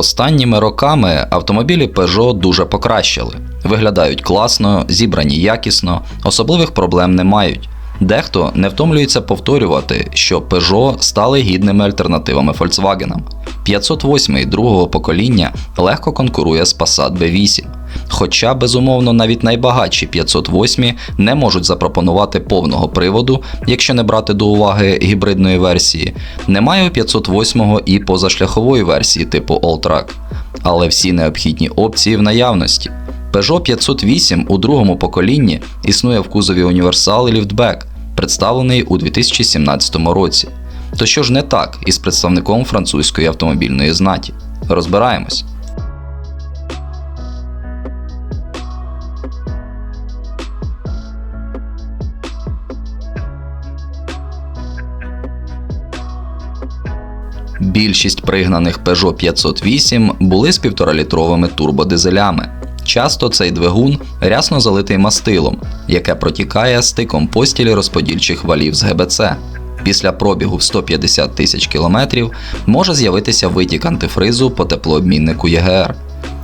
Останніми роками автомобілі Peugeot дуже покращили. Виглядають класно, зібрані якісно, особливих проблем не мають. Дехто не втомлюється повторювати, що Peugeot стали гідними альтернативами Volkswagen. 508 другого покоління легко конкурує з Passat B8. Хоча, безумовно, навіть найбагатші 508 не можуть запропонувати повного приводу, якщо не брати до уваги гібридної версії, немає у 508 і позашляхової версії типу Alltrack. Але всі необхідні опції в наявності. Peugeot 508 у другому поколінні існує в кузові універсал і ліфтбек, представлений у 2017 році. То що ж не так із представником французької автомобільної знаті? Розбираємось. Більшість пригнаних Peugeot 508 були з 1,5-літровими турбодизелями. Часто цей двигун рясно залитий мастилом, яке протікає стиком постілі розподільчих валів з ГБЦ. Після пробігу в 150 тисяч кілометрів може з'явитися витік антифризу по теплообміннику ЄГР.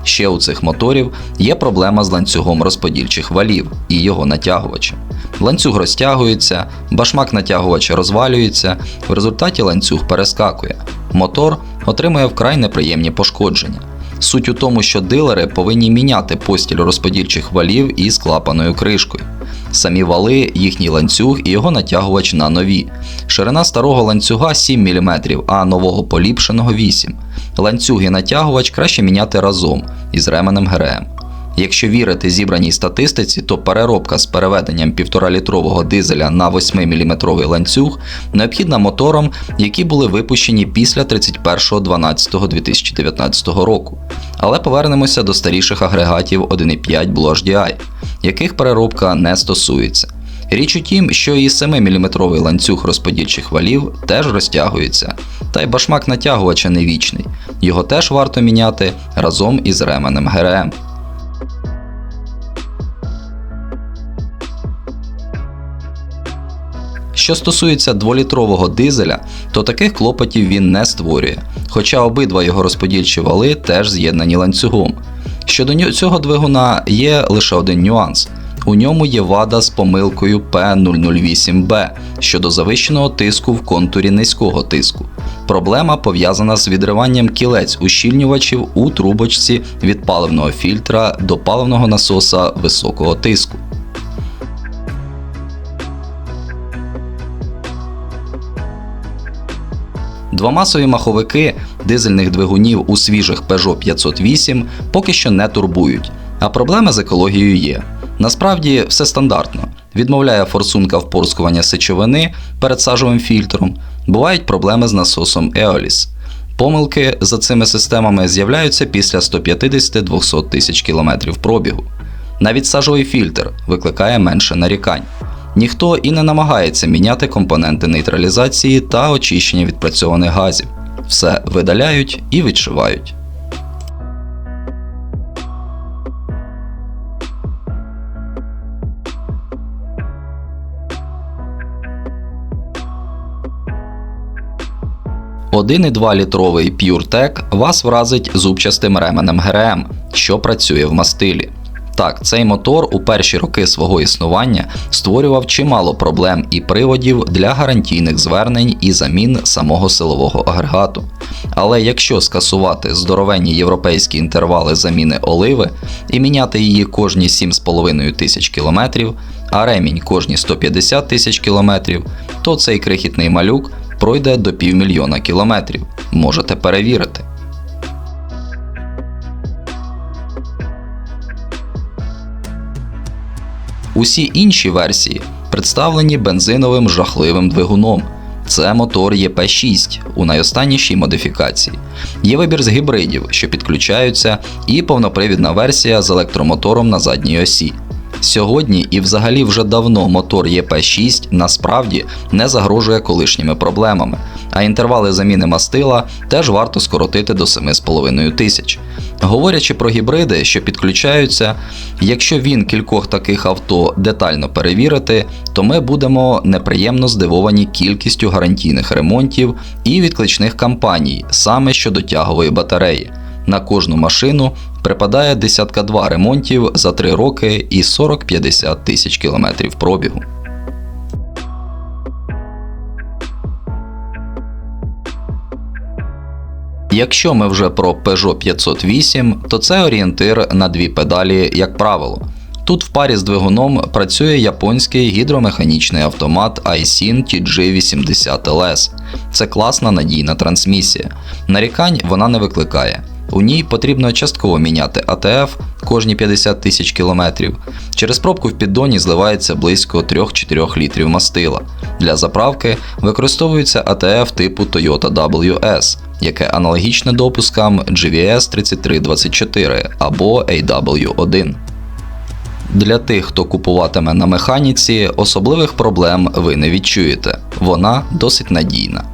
Ще у цих моторів є проблема з ланцюгом розподільчих валів і його натягувачем. Ланцюг розтягується, башмак натягувача розвалюється, в результаті ланцюг перескакує. Мотор отримує вкрай неприємні пошкодження. Суть у тому, що дилери повинні міняти постіль розподільчих валів із клапаною кришкою. Самі вали, їхній ланцюг і його натягувач на нові. Ширина старого ланцюга 7 мм, а нового поліпшеного 8 Ланцюг і натягувач краще міняти разом із ременем ГРМ. Якщо вірити зібраній статистиці, то переробка з переведенням 1,5-літрового дизеля на 8-мм ланцюг необхідна моторам, які були випущені після 31.12.2019 року. Але повернемося до старіших агрегатів 1.5 Blue HDI, яких переробка не стосується. Річ у тім, що і 7-мм ланцюг розподільчих валів теж розтягується, та й башмак натягувача не вічний. Його теж варто міняти разом із ременем ГРМ. Що стосується 2-літрового дизеля, то таких клопотів він не створює, хоча обидва його розподільчі вали теж з'єднані ланцюгом. Щодо цього двигуна є лише один нюанс. У ньому є вада з помилкою P008B щодо завищеного тиску в контурі низького тиску. Проблема пов'язана з відриванням кілець ущільнювачів у трубочці від паливного фільтра до паливного насоса високого тиску. Двомасові маховики дизельних двигунів у свіжих Peugeot 508 поки що не турбують, а проблеми з екологією є. Насправді все стандартно. Відмовляє форсунка впорскування сечовини перед сажовим фільтром, бувають проблеми з насосом Eolis. Помилки за цими системами з'являються після 150-200 тисяч кілометрів пробігу. Навіть сажовий фільтр викликає менше нарікань. Ніхто і не намагається міняти компоненти нейтралізації та очищення відпрацьованих газів. Все видаляють і відшивають. Один і 2 літровий PureTech вас вразить зубчастим ременем ГРМ, що працює в мастилі. Так, цей мотор у перші роки свого існування створював чимало проблем і приводів для гарантійних звернень і замін самого силового агрегату. Але якщо скасувати здоровенні європейські інтервали заміни оливи і міняти її кожні 7,5 тисяч кілометрів, а ремінь кожні 150 тисяч кілометрів, то цей крихітний малюк пройде до півмільйона кілометрів. Можете перевірити. Усі інші версії представлені бензиновим жахливим двигуном. Це мотор ЄП6 у найостаннішій модифікації. Є вибір з гібридів, що підключаються, і повнопривідна версія з електромотором на задній осі. Сьогодні і взагалі вже давно мотор ЄП6 насправді не загрожує колишніми проблемами, а інтервали заміни мастила теж варто скоротити до 7,5 тисяч. Говорячи про гібриди, що підключаються, якщо він кількох таких авто детально перевірити, то ми будемо неприємно здивовані кількістю гарантійних ремонтів і відкличних кампаній саме щодо тягової батареї. На кожну машину припадає десятка два ремонтів за 3 роки і 40-50 тисяч кілометрів пробігу. Якщо ми вже про Peugeot 508, то це орієнтир на дві педалі, як правило. Тут в парі з двигуном працює японський гідромеханічний автомат iSyn TG80LS. Це класна надійна трансмісія. Нарікань вона не викликає. У ній потрібно частково міняти АТФ кожні 50 тисяч кілометрів. Через пробку в піддоні зливається близько 3-4 літрів мастила. Для заправки використовується АТФ типу Toyota WS, яке аналогічне допускам GVS 3324 або AW1. Для тих, хто купуватиме на механіці, особливих проблем ви не відчуєте. Вона досить надійна.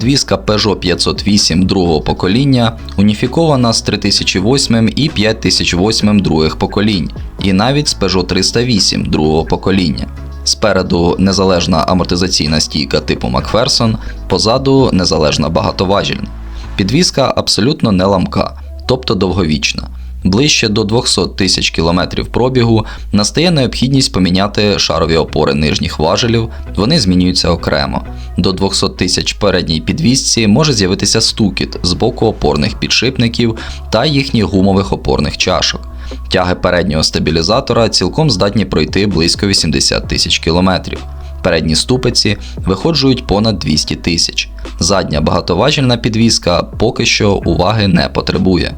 Підвізка Peugeot 508 другого покоління уніфікована з 3008 і 5008 других поколінь, і навіть з Peugeot 308 другого покоління. Спереду незалежна амортизаційна стійка типу Макферсон, позаду незалежна багатоважільна. Підвізка абсолютно не ламка, тобто довговічна. Ближче до 200 тисяч кілометрів пробігу настає необхідність поміняти шарові опори нижніх важелів, вони змінюються окремо. До 200 тисяч передній підвісці може з'явитися стукіт з боку опорних підшипників та їхніх гумових опорних чашок. Тяги переднього стабілізатора цілком здатні пройти близько 80 тисяч кілометрів. Передні ступиці виходжують понад 200 тисяч. Задня багатоважільна підвізка поки що уваги не потребує.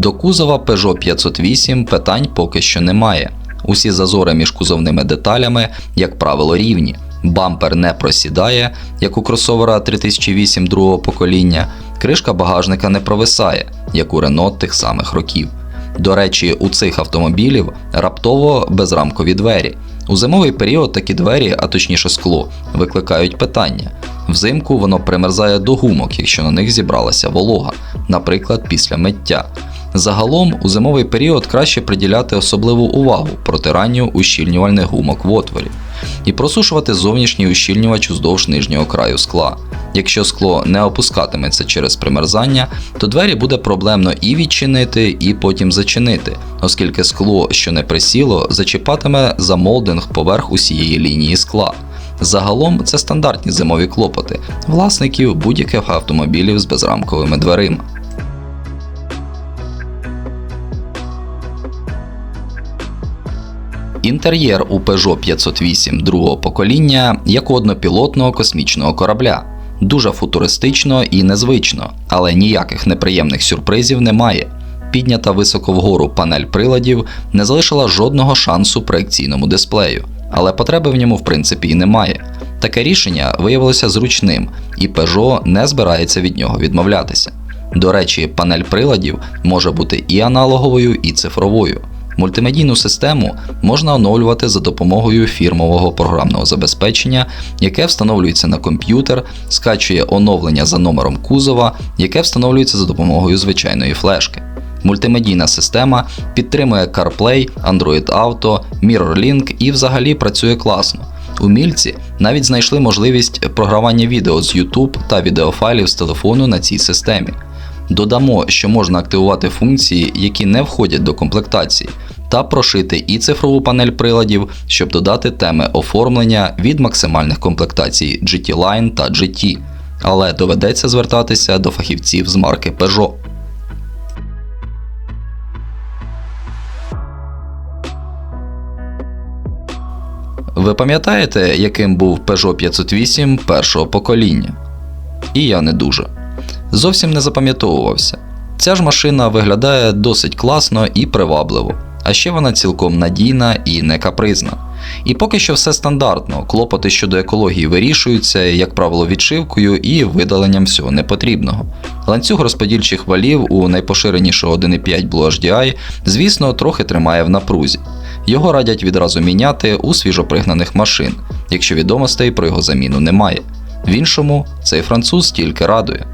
До кузова Peugeot 508 питань поки що немає. Усі зазори між кузовними деталями, як правило, рівні. Бампер не просідає, як у кросовера 3008 другого покоління, кришка багажника не провисає, як у Renault тих самих років. До речі, у цих автомобілів раптово безрамкові двері. У зимовий період такі двері, а точніше скло, викликають питання. Взимку воно примерзає до гумок, якщо на них зібралася волога, наприклад, після миття. Загалом у зимовий період краще приділяти особливу увагу протиранню ущільнювальних гумок в отворі і просушувати зовнішній ущільнювач уздовж нижнього краю скла. Якщо скло не опускатиметься через примерзання, то двері буде проблемно і відчинити, і потім зачинити, оскільки скло, що не присіло, зачіпатиме за молдинг поверх усієї лінії скла. Загалом це стандартні зимові клопоти власників будь-яких автомобілів з безрамковими дверима. Інтер'єр у Peugeot 508 другого покоління як у однопілотного космічного корабля. Дуже футуристично і незвично, але ніяких неприємних сюрпризів немає. Піднята високо вгору панель приладів не залишила жодного шансу проекційному дисплею, але потреби в ньому в принципі і немає. Таке рішення виявилося зручним, і Peugeot не збирається від нього відмовлятися. До речі, панель приладів може бути і аналоговою, і цифровою. Мультимедійну систему можна оновлювати за допомогою фірмового програмного забезпечення, яке встановлюється на комп'ютер, скачує оновлення за номером кузова, яке встановлюється за допомогою звичайної флешки. Мультимедійна система підтримує CarPlay, Android Auto, MirrorLink і взагалі працює класно. Умільці навіть знайшли можливість програвання відео з YouTube та відеофайлів з телефону на цій системі. Додамо, що можна активувати функції, які не входять до комплектації, та прошити і цифрову панель приладів, щоб додати теми оформлення від максимальних комплектацій GT Line та GT. Але доведеться звертатися до фахівців з марки Peugeot. Ви пам'ятаєте, яким був Peugeot 508 першого покоління? І я не дуже. Зовсім не запам'ятовувався. Ця ж машина виглядає досить класно і привабливо, а ще вона цілком надійна і не капризна. І поки що все стандартно, клопоти щодо екології вирішуються, як правило, відшивкою і видаленням всього непотрібного. Ланцюг розподільчих валів у найпоширенішого 1.5 Blue HDI, звісно, трохи тримає в напрузі. Його радять відразу міняти у свіжопригнаних машин, якщо відомостей про його заміну немає. В іншому цей француз тільки радує.